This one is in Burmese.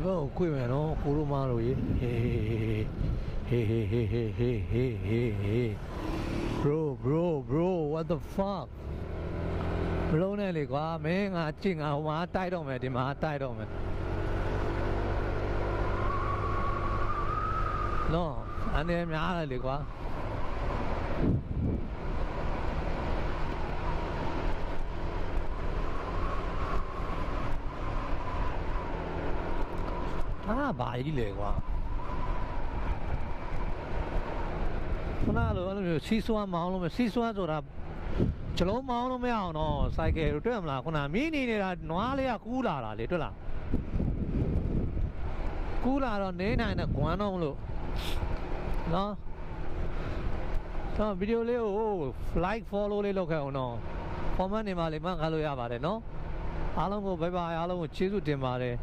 ဒီဘက်ကိုခွေမယ်နော်ကိုရိုမားတို့ရေဟေးဟေးဟေးဟေးဟေးဟေးဟေးဟေးဟေး bro bro bro what the fuck မလုံးနဲ့လေကွာမင်းငါကြင်ငါဟိုမှာတိုက်တော့မယ်ဒီမှာတိုက်တော့မယ်နော်အနေများတယ်လေကွာ အာဘာကြီးလေကွာခဏလိုအဲ့လိုမျိုးစီးစွမ်းမအောင်လို့မစီးစွမ်းဆိုတာကျွန်တော်မအောင်လို့မရအောင်တော့စိုက်ကယ်တို့တွေ့မလားခုနမင်းနေနေတာနွားလေးကကူးလာတာလေတွေ့လားကူးလာတော့နေနိုင်တဲ့ဂွမ်းတော့မလို့နော်တော့ဗီဒီယိုလေးကို like follow လေးလုပ်ခဲ့အောင်တော့ comment နေမှာလေးမှတ်ခါလို့ရပါတယ်နော်အားလုံးကို bye bye အားလုံးကိုကျေးဇူးတင်ပါတယ်